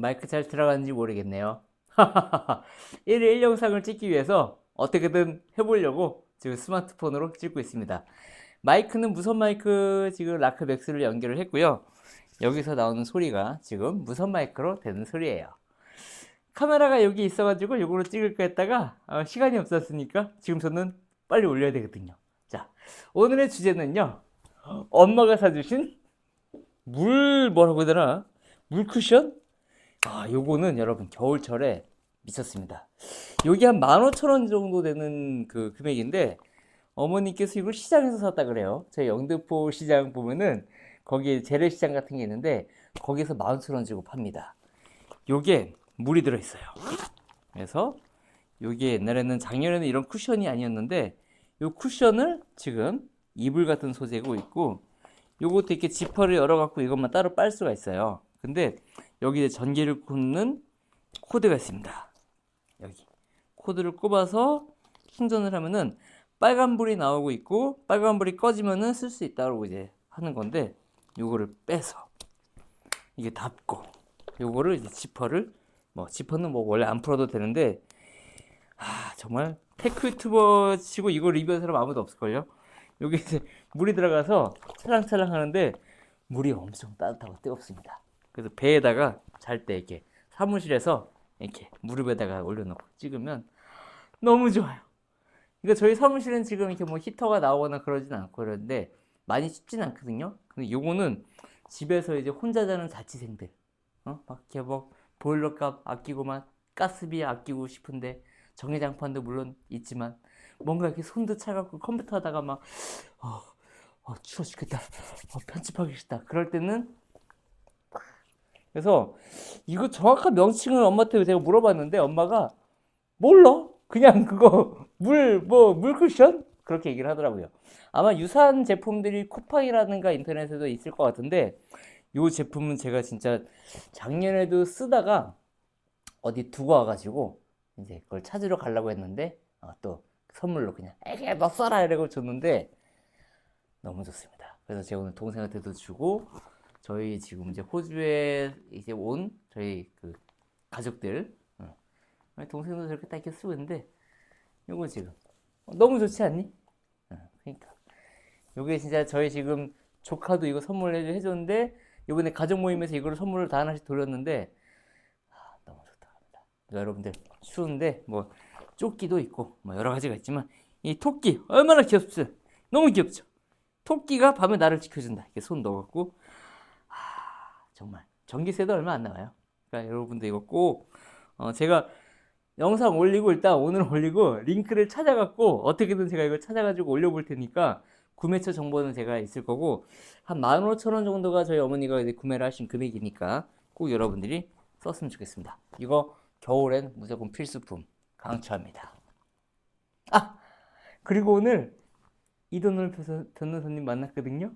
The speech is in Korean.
마이크 잘 들어가는지 모르겠네요. 1일 1 영상을 찍기 위해서 어떻게든 해보려고 지금 스마트폰으로 찍고 있습니다. 마이크는 무선 마이크 지금 라크 맥스를 연결을 했고요. 여기서 나오는 소리가 지금 무선 마이크로 되는 소리예요. 카메라가 여기 있어가지고 이걸로 찍을까 했다가 어, 시간이 없었으니까 지금 저는 빨리 올려야 되거든요. 자, 오늘의 주제는요. 엄마가 사주신 물 뭐라고 해야 되나? 물 쿠션? 아, 요거는 여러분 겨울철에 미쳤습니다. 여기 한 15,000원 정도 되는 그 금액인데 어머니께서 이걸 시장에서 샀다 그래요. 저희 영등포 시장 보면은 거기에 재래시장 같은 게 있는데 거기서 15,000원 주고 팝니다. 요게 물이 들어 있어요. 그래서 요게 옛날에는 작년에는 이런 쿠션이 아니었는데 요 쿠션을 지금 이불 같은 소재고 있고 요것도 이렇게 지퍼를 열어 갖고 이것만 따로 빨 수가 있어요. 근데 여기에 전기를 꽂는 코드가 있습니다. 여기 코드를 꼽아서 충전을 하면은 빨간불이 나오고 있고 빨간불이 꺼지면은 쓸 수 있다고 이제 하는 건데 요거를 빼서 이게 닫고 요거를 이제 지퍼를 뭐 지퍼는 뭐 원래 안 풀어도 되는데 아 정말 테크 유튜버 치고 이거 리뷰한 사람 아무도 없을걸요? 여기 이제 물이 들어가서 찰랑찰랑 하는데 물이 엄청 따뜻하고 뜨겁습니다. 그래서 배에다가 잘 때 이렇게 사무실에서 이렇게 무릎에다가 올려놓고 찍으면 너무 좋아요. 그러니까 저희 사무실은 지금 이렇게 뭐 히터가 나오거나 그러진 않고 그러는데 많이 춥진 않거든요. 근데 요거는 집에서 이제 혼자 자는 자취생들, 어? 막 이렇게 뭐 보일러 값 아끼고 막 가스비 아끼고 싶은데 전기장판도 물론 있지만 뭔가 이렇게 손도 차갑고 컴퓨터 하다가 막 어, 어, 추워 죽겠다. 어, 편집하기 싫다. 그럴 때는 그래서 이거 정확한 명칭을 엄마한테 제가 물어봤는데 엄마가 몰라. 그냥 그거 물 뭐 물쿠션 그렇게 얘기를 하더라고요. 아마 유사한 제품들이 쿠팡이라든가 인터넷에도 있을 것 같은데 이 제품은 제가 진짜 작년에도 쓰다가 어디 두고 와가지고 이제 그걸 찾으러 가려고 했는데 어, 또 선물로 그냥 에게 너 써라 이러고 줬는데 너무 좋습니다. 그래서 제가 오늘 동생한테도 주고 저희 지금 이제 호주에 이제 온 저희 그 가족들 어. 동생도 저렇게 딱 이렇게 쓰고 있는데 요거 지금 어, 너무 좋지 않니? 어, 그러니까 요게 진짜 저희 지금 조카도 이거 선물 해- 해줬는데 이번에 가족 모임에서 이거를 선물을 다 하나씩 돌렸는데 아, 너무 좋다. 여러분들 추운데 뭐 조끼도 있고 뭐 여러 가지가 있지만 이 토끼 얼마나 귀엽죠? 너무 귀엽죠? 토끼가 밤에 나를 지켜준다. 이렇게 손 넣어갖고 아, 정말 전기세도 얼마 안 나와요. 그러니까 여러분들 이거 꼭 어, 제가 영상 올리고 일단 오늘 올리고 링크를 찾아갖고 어떻게든 제가 이걸 찾아가지고 올려볼 테니까 구매처 정보는 제가 있을 거고 한 15,000원 정도가 저희 어머니가 이제 구매를 하신 금액이니까 꼭 여러분들이 썼으면 좋겠습니다. 이거 겨울엔 무조건 필수품 강추합니다. 아 그리고 오늘 이돈을 변호사님 만났거든요.